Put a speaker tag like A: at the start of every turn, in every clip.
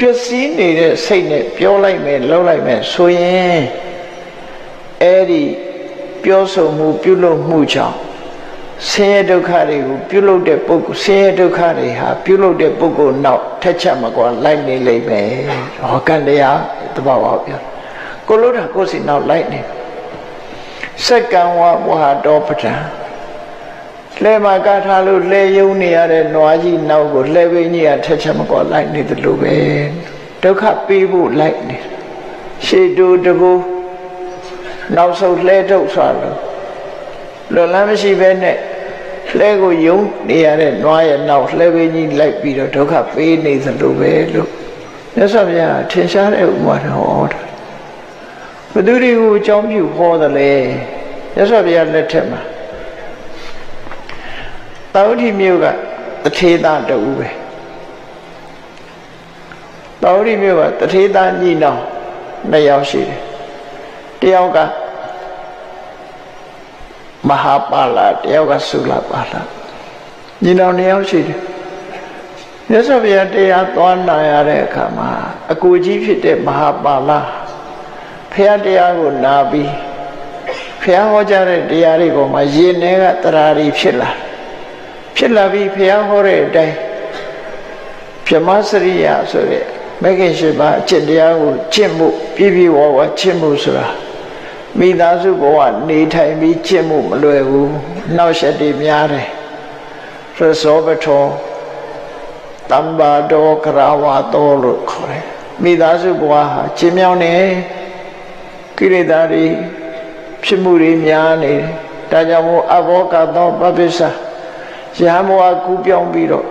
A: ပျက်စီးနေတဲ့စိတ်နဲ့ပြောလိုက်မယ်လှုပ်လိုက်မယ်ဆိုရင်အဲ့ဒီပြောဆိုမှုပြုလုပ်မှုကြောင့်ဆင်းရဲဒုက္ခတွေကိုပြုလုပ်တဲ့ပုဂ္ဂိုလ်ဆင်းရဲဒုက္ခတွေဟာပြုလုပ်တဲ့ပုဂ္ဂိုလ်နောက်ထက်ချက်မကွာလိုက်နေလိမ့်မယ်ဟောကံတရားတဘာဝပြောကိုလို့တာကိုယ်စီနောက်လိုက်နေစက္ကံဝဝဟာတော်ပဋ္ဌာန် လဲမှာကားထားလို့လဲယုံနေရတဲ့နွားကြီးနောက်ကိုလဲပင်းကြီးကထက်ချက်မကွာလိုက်နေတယ်လို့ပဲဒုက္ခပေးဖို့လိုက်နေရှေတူတကူနောက်ဆုံးလဲထုတ်သွားလို့လွန်လန်းမရှိပဲနဲ့လဲကိုယုံနေရတဲ့နွားရဲ့နောက်လဲပင်းကြီးလိုက်ပြီးတော့ဒုက္ခပေးနေသလိုပဲလို့မြတ်စွာဘုရားထင်ရှားတဲ့ဥပမာတော်ဟောတာဘယ်သူတွေကိုအကြောင်းပြုဟောတယ်လဲမြတ်စွာဘုရားလက်ထက်မှာ တာဝတိမြို့ကတထေသားတူပဲတာဝတိမြို့ကတထေသားညီနောင်နှစ်ယောက်ရှိတယ်တယောက်ကမဟာပါလာတယောက်ကသုလပါလာညီနောင်နှစ်ယောက်ရှိတယ်မြတ်စွာဘုရားတရားသွားနာရတဲ့အခါမှာအကူကြီးဖြစ်တဲ့မဟာပါလာဖះတရားကိုနာပြီးဖះဟောကြားတဲ့တရားတွေပေါ်မှာယင်ထဲကတရားတွေဖြစ်လာတယ် ဖြစ်လာပြီးဖះဟောတဲ့အတိုင်းပြမစရိယဆိုတဲ့မဂ္ဂင်ရှိပါအကျင့်တရားကိုကျင့်မှုပြည့်ပြည့်ဝဝကျင့်မှုဆိုတာမိသားစုဘဝနေထိုင်ပြီးကျင့်မှုမလွယ်ဘူးနောက်ဆက်တွေများတယ်ရသောပထောတမ္ပါတော်ကရဝတော်လို့ခေါ်တယ်မိသားစုဘဝဟာကျင့်မြောင်းနေကိရိတာတွေဖြစ်မှုတွေများနေတယ်ဒါကြောင့်မို့အဘောကသောပပိစ္ဆာ ရဟန်းဘဝကူးပြောင်းပြီးတော့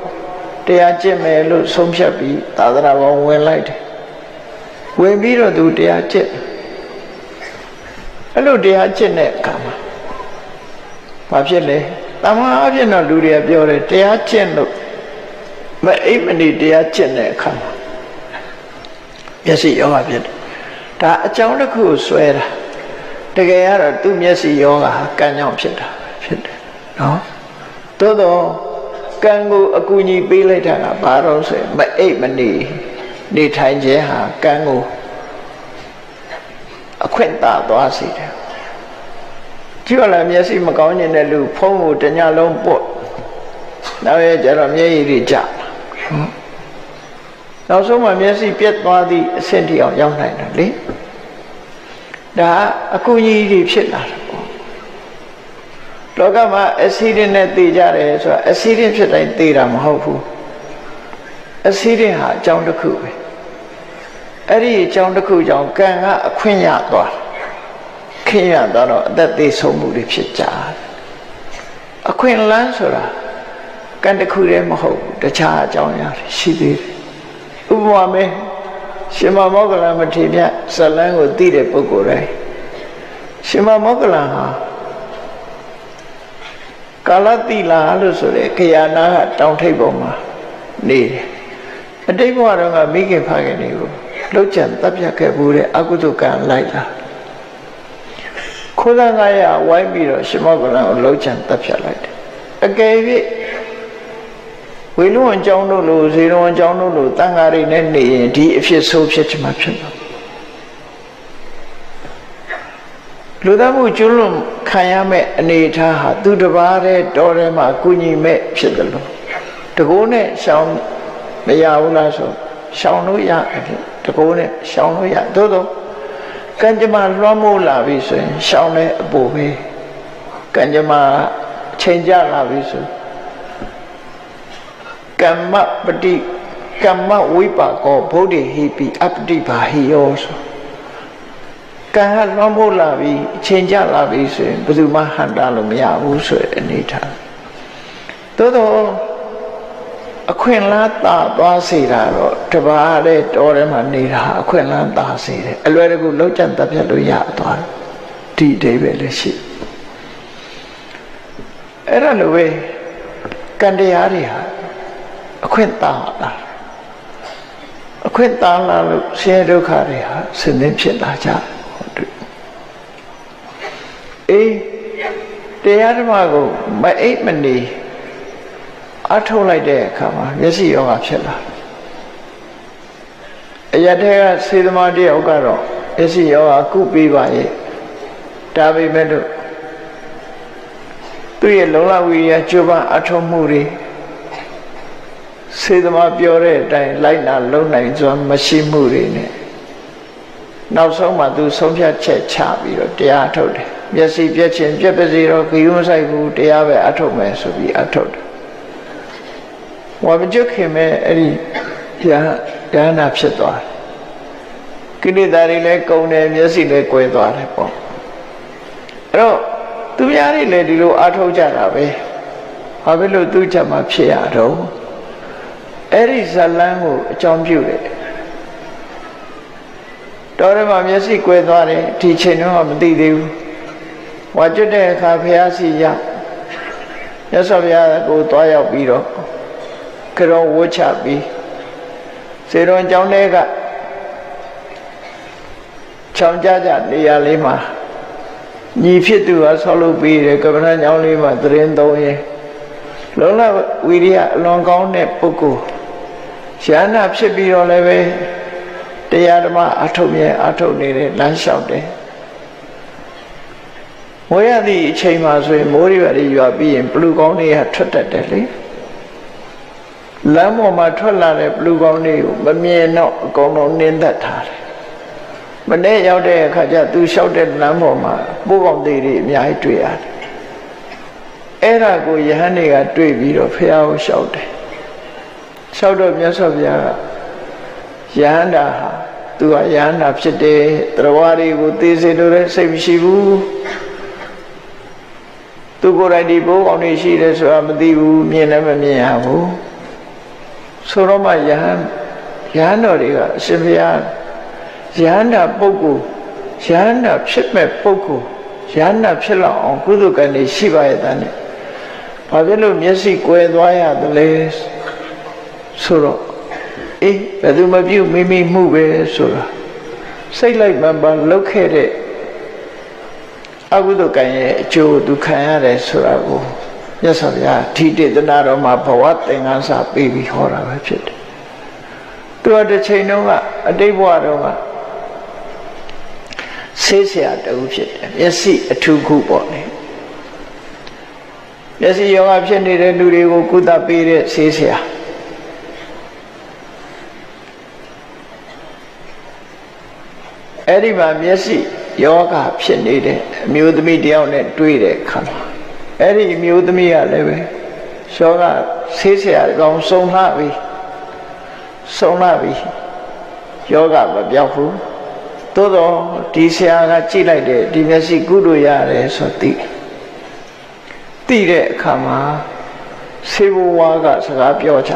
A: တရားကျင့်မယ်လို့ဆုံးဖြတ်ပြီးသာသနာပေါ်ဝင်လိုက်တယ်ဝင်ပြီးတော့သူတရားကျင့်အဲ့လိုတရားကျင့်တဲ့အခါမှာဘာဖြစ်လဲတမန်အဖြစ်တော့လူတွေကပြောတယ်တရားကျင့်လို့မအိပ်မနေတရားကျင့်တဲ့အခါမှာမျက်စိယောဂဖြစ်တယ်ဒါအကြောင်းတစ်ခုကိုဆွဲတာတကယ်ကတော့သူ့မျက်စိယောဂဟာကံကြောင့်ဖြစ်တာဖြစ်တယ်နော် သို့တော့ကံကိုအကူအညီပေးလိုက်တာကဘာတော့ဆိုရင်မအိပ်မနေနေထိုင်ခြင်းဟာကံကိုအခွင့်သာသွားစေတယ်ကြည့်ရလားမျက်စိမကောင်းနေတဲ့လူဖုံးကိုတညလုံးပုတ်နောက်ရဲ့ကျတော့မျက်ရည်တွေကျနောက်ဆုံးမှမျက်စိပြက်သွားသည့်အဆင့်ထိအောင်ရောက်နိုင်တယ်လေဒါအကူအညီတွေဖြစ်လာတယ် လောကမှာအက်ဆီဒင့်နဲ့တည်ကြတယ်ဆိုတာအက်ဆီဒင့်ဖြစ်တိုင်းတည်တာမဟုတ်ဘူးအက်ဆီဒင့်ဟာအကြောင်းတစ်ခုပဲအဲ့ဒီအကြောင်းတစ်ခုကြောင့်ကံကအခွင့်ရသွားခင်ရသွားတော့အသက်သေးဆုံးမှုတွေဖြစ်ကြတယ်အခွင့်လန်းဆိုတာကံတစ်ခုတည်းမဟုတ်ဘူးတခြားအကြောင်းရတယ်ရှိသေးတယ်ဥပမာမဲရှင်မမောကလမထေမြတ်ဇလန်းကိုသိတဲ့ပုဂ္ဂိုလ်တိုင်းရှင်မမောကလဟာ ကာလတိလာလို့ဆိုတဲ့ခယာနာကတောင်ထိပ်ပေါ်မှာနေတယ်အတိတ်ဘဝတော့ကမိခင်ဖခင်တွေကိုလှုပ်ကြံတပ်ပြတ်ခဲ့ဘူးတဲ့အကုသိုလ်ကံလိုက်လာခိုးသားငါရဝိုင်းပြီးတော့ရှင်မောကလန်ကိုလှုပ်ကြံတပ်ပြတ်လိုက်တယ်အကယ်၍ဝေလူဝန်ကျောင်းတို့လိုဇေရဝန်ကျောင်းတို့လိုတန်ဃာတွေနဲ့နေရင်ဒီအဖြစ်ဆိုးဖြစ်ချင်မှဖြစ်မှာ လူသားမှုကျွလွန်ခံရမဲ့အနေအထားဟာသူတစ်ပါးတည်းတော်ထဲမှာကုညီမဲ့ဖြစ်တယ်လို့တကိုးနဲ့ရှောင်းမရဘူးလားဆိုရှောင်းလို့ရတယ်တကိုးနဲ့ရှောင်းလို့ရသို့တော့ကံကြမ္မာလွှမ်းမိုးလာပြီဆိုရင်ရှောင်းတဲ့အပူပဲကံကြမ္မာချိန်ကြလာပြီဆိုကမ္မပတိကမ္မဝိပါကောဗုဒ္ဓဟိပိအပတိဘာဟိယောဆို ကံကလွှမ်းမိုးလာပြီအချိန်ကြလာပြီဆိုရင်ဘယ်သူမှဟန်တာလို့မရဘူးဆိုတဲ့အနေထားသို့တော့အခွင့်အလမ်းသာသွားစေတာတော့တပါးတဲ့တော်ထဲမှာနေတာအခွင့်အလမ်းသာစေတယ်အလွယ်တကူလောက်ကျန်တပ်ဖြတ်လို့ရသွားတယ်ဒီအဓိပ္ပာယ်လည်းရှိအဲ့ဒါလိုပဲကံတရားတွေဟာအခွင့်သာလာအခွင့်သာလာလို့ဆင်းရဲဒုက္ခတွေဟာဆင်းရဲဖြစ်လာကြတယ် အေးတရားဓမ္မကိုမအိပ်မနေအထုတ်လိုက်တဲ့အခါမှာမျက်စိယောဂဖြစ်လာအရထဲကစေသမားတယောက်ကတော့အစီယောဂကုပေးပါရဲ့ဒါပေမဲ့လို့သူ့ရဲ့လုံလဝိရိယကြိုးပမ်းအထောက်မှုတွေစေသမားပြောတဲ့အတိုင်းလိုက်နာလုံနိုင်စွာမရှိမှုတွေနဲ့နောက်ဆုံးမှသူဆုံးဖြတ်ချက်ချပြီးတော့တရားထုတ်တယ် မျက်စိပြက်ခြင်းပြက်ပါစေတော့ခရီးမဆိုင်ဘူးတရားပဲအထုတ်မယ်ဆိုပြီးအထုတ်တယ်ဝါမကျွခင်မဲ့အဲ့ဒီရဟရဟနာဖြစ်သွားတယ်ကိလေသာတွေလည်းကုန်တယ်မျက်စိလည်းကွယ်သွားတယ်ပေါ့အဲ့တော့သူများတွေလည်းဒီလိုအထုတ်ကြတာပဲဘာဖြစ်လို့သူ့ချက်မှဖြစ်ရတော့အဲ့ဒီဇလန်းကိုအကြောင်းပြုတယ်တော်ရမမျက်စိကွယ်သွားတယ်ဒီချိန်တော့မသိသေးဘူး ဝါကျွတ်တဲ့အခါဖះစီရောက်မြတ်စွာဘုရားကိုသွားရောက်ပြီးတော့ကြောဝှချပြီးစေတော်ကျောင်းထဲကချောင်းကြကြနေရာလေးမှာညီဖြစ်သူကဆောက်လုပ်ပြီးတယ်ကပ္ပဏကျောင်းလေးမှာသတင်းသုံးရင်လုံးလဝီရိယအလွန်ကောင်းတဲ့ပုဂ္ဂိုလ်ရှားနာဖြစ်ပြီးတော့လည်းပဲတရားဓမ္မအထုတ်မြဲအထုတ်နေတဲ့လမ်းလျှောက်တယ် မိုးရသည့်အချိန်မှာဆိုရင်မိုးရွာတွေရွာပြီးရင်ဘလူကောင်းတွေကထွက်တတ်တယ်လေလမ်းပေါ်မှာထွက်လာတဲ့ဘလူကောင်းတွေကိုမမြင်တော့အကုန်လုံးနင်းသက်ထားတယ်မနေ့ရောက်တဲ့အခါကျသူလျှောက်တဲ့လမ်းပေါ်မှာပိုးကောင်သေးတွေအများကြီးတွေ့ရတယ်အဲ့ဒါကိုယဟန်တွေကတွေ့ပြီးတော့ဖះကိုလျှောက်တယ်လျှောက်တော့မြတ်စွာဘုရားကယဟန္တာဟာသူကယဟန္တာဖြစ်တယ်တရားတွေကိုသိစေလို့လည်းစိတ်မရှိဘူး သူကိုယ်တိုင်ဒီဘိုးကောင်တွေရှိတယ်ဆိုတာမသိဘူးမြင်လည်းမမြင်ရဘူးဆိုတော့မှယဟန်ယဟန်တော်တွေကအရှင်ဘုရားယဟန္တာပုဂ္ဂိုလ်ယဟန္တာဖြစ်မဲ့ပုဂ္ဂိုလ်ယဟန္တာဖြစ်လောက်အောင်ကုသကံတွေရှိပါရဲ့တန်းနဲ့ဘာဖြစ်လို့မျက်စိကွယ်သွားရသလဲဆိုတော့အေးဘယ်သူမပြုတ်မိမိမှုပဲဆိုတာစိတ်လိုက်မှန်ပါလောက်ခဲ့တဲ့ အကုသိုလ်ကံရဲ့အကျိုးသူခံရတယ်ဆိုတာကိုမြတ်စွာဘုရားထိတေသနာတော်မှာဘဝသင်္ကန်းစာပေးပြီးဟောတာပဲဖြစ်တယ်။သူကတစ်ချိန်တုန်းကအတိတ်ဘဝတုန်းကဆေးဆရာတူဖြစ်တယ်မျက်စိအထူးခုပေါ့လေမျက်စိယောဂဖြစ်နေတဲ့လူတွေကိုကုသပေးတဲ့ဆေးဆရာအဲ့ဒီမှာမျက်စိ ယောဂဖြစ်နေတဲ့အမျိုးသမီးတယောက်နဲ့တွေ့တဲ့အခါမှာအဲ့ဒီအမျိုးသမီးကလည်းပဲယောဂဆေးဆရာကောင်စုံလှပြီစုံလှပြီယောဂမပြောက်ဘူးသို့တော့ဒီဆရာကကြည့်လိုက်တယ်ဒီမျက်စိကုလို့ရတယ်ဆိုသိသိတဲ့အခါမှာဆေးဘဝကစကားပြောချ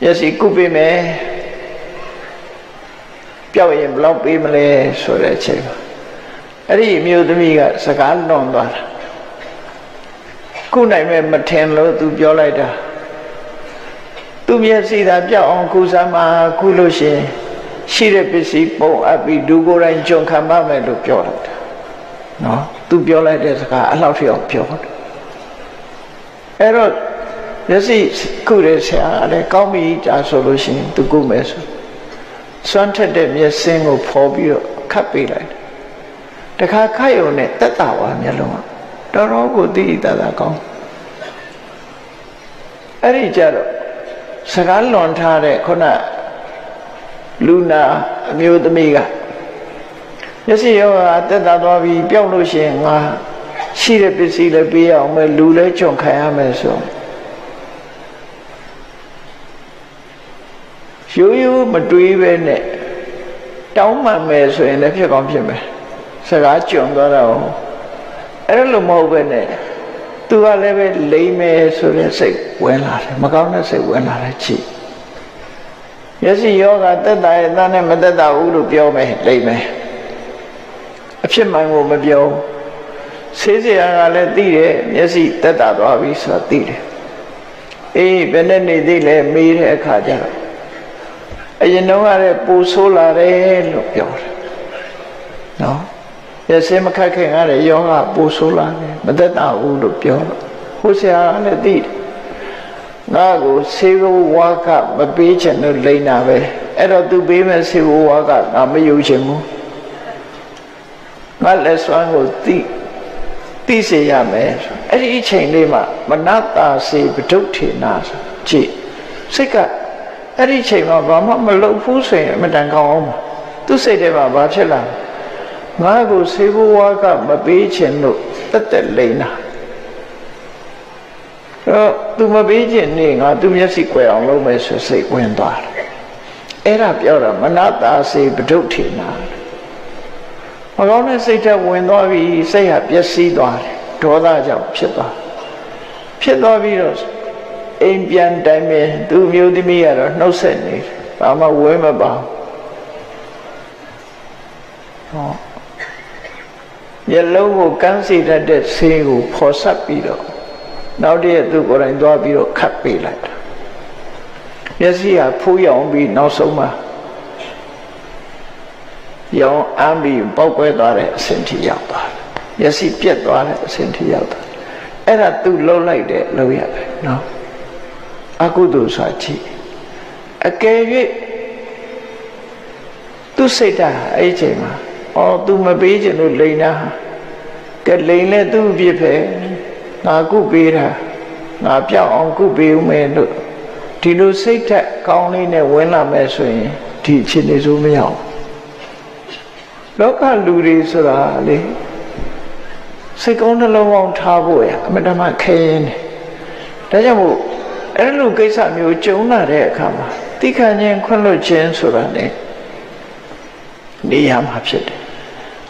A: မျက်စိကုပေးမယ် ပြောက်ရင်ဘလောက်ပေးမလဲဆိုတဲ့အချိန်မှာအဲ့ဒီအမျိုးသမီးကစကားလွန်သွားတာခုနိုင်မဲ့မထင်လို့သူပြောလိုက်တာသူမျက်စိသာပြောက်အောင်ကုသမှာကုလို့ရှိရင်ရှိတဲ့ပစ္စည်းပုံအပ်ပြီးဒုကိုယ်တိုင်ကြုံခံပါမယ်လို့ပြောလိုက်တာနော်သူပြောလိုက်တဲ့စကားအလောက်ထိအောင်ပြောတယ်အဲ့တော့မျက်စိကုတဲ့ဆရာကလည်းကောင်းပြီကြာဆိုလို့ရှိရင်သူကုမယ်ဆို စွမ်းထက်တဲ့မျက်စင်းကိုဖော်ပြီးတော့ခတ်ပေးလိုက်တခါခတ်ရုံနဲ့တက်တာပါမျက်လုံးကတော်တော်ကိုသိတတ်တာကောင်းအဲ့ဒီကြတော့စကားလွန်ထားတဲ့ခုနလူနာအမျိုးသမီးကမျက်စိရောကတက်တာသွားပြီးပြောင်းလို့ရှိရင်ငါရှိတဲ့ပစ္စည်းလည်းပေးအောင်မယ်လူလည်းကြုံခံရမယ်ဆို ရိုးရိုးမတွေးပဲနဲ့တောင်းမှန်မယ်ဆိုရင်လည်းဖြစ်ကောင်းဖြစ်မယ်စကားကြုံသွားတော့အဲ့လိုမဟုတ်ပဲနဲ့သူကလည်းပဲလိမ့်မယ်ဆိုတဲ့စိတ်ဝင်လာတယ်မကောင်းတဲ့စိတ်ဝင်လာတယ်ချိမျက်စိယောဂတက်တာရဲ့သားနဲ့မတက်တာဘူးလို့ပြောမယ်လိမ့်မယ်အဖြစ်မှန်ကိုမပြောဆေးစရာကလည်းသိတယ်မျက်စိတက်တာသွားပြီဆိုတာသိတယ်အေးဘယ်နဲ့နေသေးလဲမေးတဲ့အခါကျတော့ အရင်တော့ကလည်းပူဆိုးလာတယ်လို့ပြောတယ်နော်ရစင်းမခတ်ခင်ကလည်းယောဂပူဆိုးလာတယ်မသက်တာဘူးလို့ပြောတော့ဟိုဆရာကလည်းသိတယ်ငါကိုစေဘဝါကမပေးချင်လို့လိမ့်တာပဲအဲ့တော့သူပေးမဲ့စေဘဝါကငါမယူချင်ဘူးငါလက်စွမ်းကိုသိသိစေရမယ်ဆိုအဲ့ဒီအချိန်လေးမှာမနတာစေပဒုဋ္ဌေနာဆိုကြည့်စိတ်က အဲ့ဒီအချိန်မှာဘာမှမလုပ်ဘူးဆိုရင်အမတန်ကောင်းအောင်သူစိတ်ထဲမှာဘာဖြစ်လာငါကိုစေဘဝါကမပေးချင်လို့တက်တက်လိမ့်တာတော့သူမပေးခြင်းနေငါသူမျက်စိကွယ်အောင်လုပ်မယ်ဆိုစိတ်ဝင်သွားတယ်အဲ့ဒါပြောတာမနတာစေပဒုဋ္ဌိနာမကောင်းတဲ့စိတ်ဓာတ်ဝင်သွားပြီစိတ်ဟာပျက်စီးသွားတယ်ဒေါသကြောင့်ဖြစ်သွားဖြစ်သွားပြီးတော့ အိမ်ပြန်တိုင်းပဲသူမျိုးသမီးကတော့နှုတ်ဆက်နေတယ်ဘာမှဝဲမပါဟောမျက်လုံးကိုကန်းစီတတ်တဲ့ဆေးကိုဖော်ဆက်ပြီးတော့နောက်တည့်သူကိုယ်တိုင်သွားပြီးတော့ခတ်ပေးလိုက်တာမျက်စိကဖူးရောင်ပြီးနောက်ဆုံးမှာရောင်အမ်းပြီးပေါက်ကွဲသွားတဲ့အဆင့်ထိရောက်သွားတယ်မျက်စိပြက်သွားတဲ့အဆင့်ထိရောက်သွားအဲ့ဒါသူလှုပ်လိုက်တဲ့လှုပ်ရပဲနော် အကုသိုလ်ဆိုကြည့်အကယ်၍သူစိတ်ဓာတ်အဲ့ဒီချိန်မှာအော် तू မပေးချင်လို့လိန်တာကဲလိန်လဲသူ့အပြစ်ပဲငါကုပေးတာငါပြောက်အောင်ကုပေးဦးမယ်လို့ဒီလိုစိတ်ထက်ကောင်းလေးနဲ့ဝင်လာမယ်ဆိုရင်ဒီအခြေအနေဆိုမရအောင်လောကလူတွေဆိုတာလေစိတ်ကောင်းနှလုံးကောင်းထားဖို့ရအမတမခဲရင်တယ်ဒါကြောင့်မို့ အဲ့လိုကိစ္စမျိုးကြုံလာတဲ့အခါမှာတိခဏချင်းခွင့်လွှတ်ခြင်းဆိုတာ ਨੇ နေရမှာဖြစ်တယ်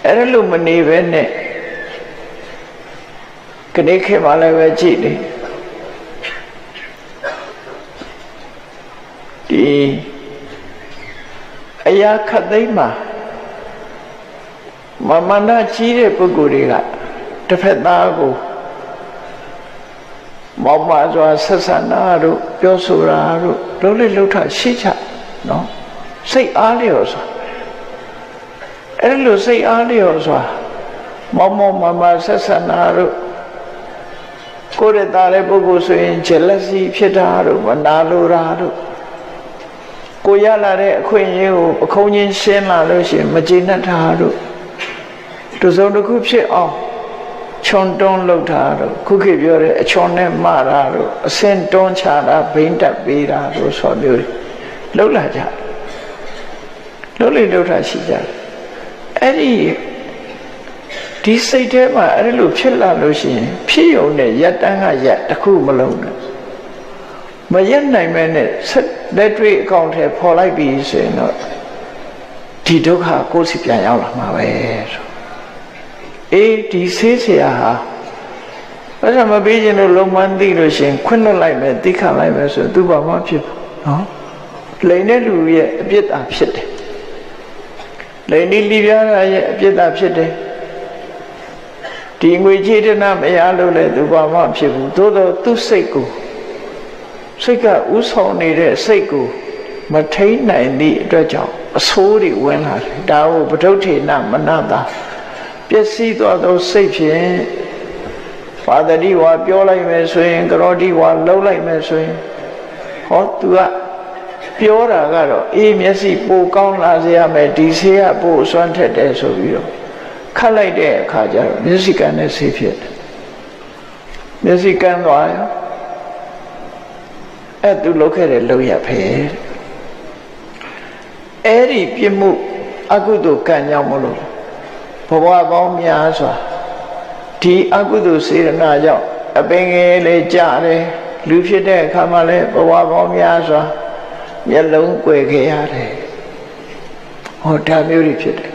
A: အဲ့လိုမနေပဲနဲ့ခဏခေတ်မှလည်းပဲကြည့်လေဒီအရာခတ်သိမ်းမှာမမနာကြီးတဲ့ပုဂ္ဂိုလ်တွေကတစ်ဖက်သားကို မောင်မစွာဆက်ဆံတာတို့ပြောဆိုတာတို့လုံးလေးလှုပ်ထရှိချနော်စိတ်အားလျော်စွာအဲ့လိုစိတ်အားလျော်စွာမောင်မောင်မမဆက်ဆံတာတို့ကိုယ်ရတာတဲ့ပုဂ္ဂိုလ်ဆိုရင် jealousy ဖြစ်တာတို့မနာလိုတာတို့ကိုရလာတဲ့အခွင့်အရေးကိုအခုံးချင်းရှင်းလာလို့ရှိရင်မကျေနပ်တာတို့တူစုံတစ်ခုဖြစ်အောင် ချွန်တွန်းလောက်တာတို့ခုခေတ်ပြောတဲ့အချွန်နဲ့မတာတို့အစင်တွန်းချတာဘိန်းတက်ပေးတာတို့ဆိုမျိုးတွေလောက်လာကြလှုပ်လေလှုပ်တာရှိကြတယ်အဲ့ဒီဒီစိတ်ထဲမှာအဲ့လိုဖြစ်လာလို့ရှိရင်ဖြစ်ုံနဲ့ရက်တန်းကရက်တစ်ခုမလုံးနဲ့မရက်နိုင်မဲနဲ့လက်တွေ့အကောင့်ထဲပေါ်လိုက်ပြီဆိုရင်တော့ဒီဒုက္ခကိုယ်စီပြန်ရောက်လာမှာပဲဆို အေးဒီဆေးဆရာဟာဘာသာမပေးခြင်းလို့လုံးဝသိလို့ရှင်ခွင့်လွတ်လိုက်မယ်သိခံလိုက်မယ်ဆိုသူဘာမှဖြစ်နော်လိန်တဲ့လူရဲ့အပြစ်တာဖြစ်တယ်လိန်ဒီလိပြားရဲ့အပြစ်တာဖြစ်တယ်ဒီငွေချေတနာမရလို့လည်းသူဘာမှဖြစ်ဘူးသို့တော့သူ့စိတ်ကိုစိတ်ကဥဆောင်နေတဲ့စိတ်ကိုမထိန်နိုင်သည့်အတွက်ကြောင့်အဆိုးတွေဝင်လာတယ်ဒါကိုပဋုထေနမနတာ ပျက်စီးသွားသောစိတ်ဖြင့်ပါတတိဝါပြောလိုက်မယ်ဆိုရင်ကရောတိဝါလှုပ်လိုက်မယ်ဆိုရင်ဟော तू ကပြောတာကတော့အေးမျက်စိပိုကောင်းလာစေရမယ်ဒီဆေးကပိုအစွမ်းထက်တယ်ဆိုပြီးတော့ခတ်လိုက်တဲ့အခါကျတော့မျက်စိကန်းနဲ့ဆေးဖြစ်တယ်မျက်စိကန်းသွားရောအဲ့သူလုပ်ခဲ့တဲ့လုပ်ရဖဲအဲ့ဒီပြစ်မှုအကုသိုလ်ကံကြောင့်မလို့ ဘဝပေါင်းများစွာဒီအကုသိုလ်စေရနာကြောင့်အပင်ငယ်လေးကြတယ်လူဖြစ်တဲ့အခါမှာလည်းဘဝပေါင်းများစွာမျက်လုံးကွယ်ခဲ့ရတယ်ဟောဒါမျိုးတွေဖြစ်တယ်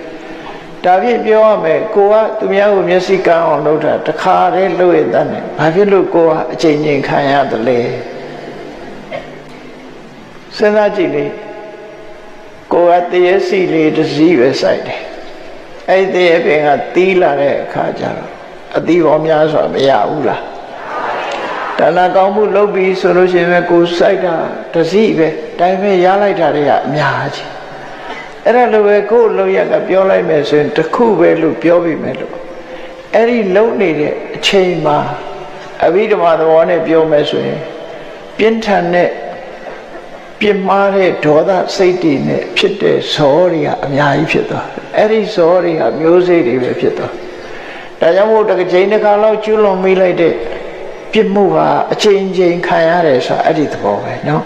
A: ဒါဖြင့်ပြောရမယ်ကိုကသူများကိုမျက်စိကန်းအောင်လုပ်တာတခါတည်းလုပ်ရတဲ့နဲ့ဘာဖြစ်လို့ကိုကအချိန်ချင်းခံရတယ်လဲစဉ်းစားကြည့်လေကိုကတရေစီလေးတစ်စီးပဲစိုက်တယ် အဲ့ဒီတရေပင်ကတီးလာတဲ့အခါကျတော့အသီးပေါ်များစွာမရဘူးလားဒါနာကောင်းမှုလုပ်ပြီးဆိုလို့ရှိရင်ကိုစိုက်တာတစ်စီးပဲတိုင်းပဲရလိုက်တာတွေကအများကြီးအဲ့ဒါလိုပဲကိုယ်လုံရကပြောလိုက်မယ်ဆိုရင်တစ်ခုပဲလို့ပြောပြီးမယ်လို့အဲ့ဒီလုံနေတဲ့အချိန်မှာအဘိဓမ္မာသဘောနဲ့ပြောမယ်ဆိုရင်ပြင်းထန်တဲ့ပြင်းမာတဲ့ဒေါသစိတ်တွေနဲ့ဖြစ်တဲ့ဇောတွေကအများကြီးဖြစ်သွားတယ် အဲ့ဒီဇောတွေကမျိုးစိတ်တွေပဲဖြစ်သွားဒါကြောင့်မို့တကချိန်တစ်ခါလောက်ကျွလွန်မိလိုက်တဲ့ပြစ်မှုဟာအချိန်ချင်းခံရတယ်ဆိုတာအဲ့ဒီသဘောပဲเนาะ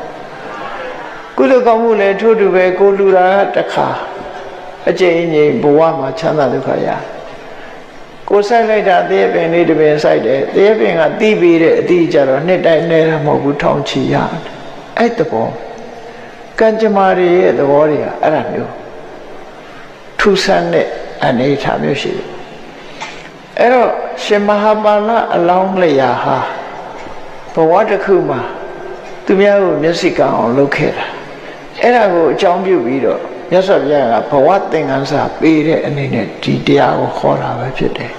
A: ကုသိုလ်ကောင်းမှုလည်းထို့တူပဲကိုလူတာကတစ်ခါအချိန်ချင်းဘဝမှာချမ်းသာဒုက္ခရတယ်ကိုဆိုင်လိုက်တာတည်းပင်လေးတစ်ပင်ဆိုင်တယ်တည်းပင်ကတီးပြီးတဲ့အတီးကြတော့နှစ်တိုင်းနေတာမဟုတ်ဘူးထောင်ချီရတယ်အဲ့တဘောကံကြမ္မာတွေရဲ့သဘောတွေကအဲ့ဒါမျိုး ထူဆန်းတဲ့အနေအထားမျိုးရှိတယ်အဲ့တော့ရှင်မဟာပါဠအလောင်းလျာဟာဘဝတစ်ခုမှာသူများကိုမျက်စိကအောင်လုပ်ခဲ့တာအဲ့ဒါကိုအကြောင်းပြုပြီးတော့မြတ်စွာဘုရားကဘဝသင်္ကန်းစာပေးတဲ့အနေနဲ့ဒီတရားကိုခေါ်တာပဲဖြစ်တယ်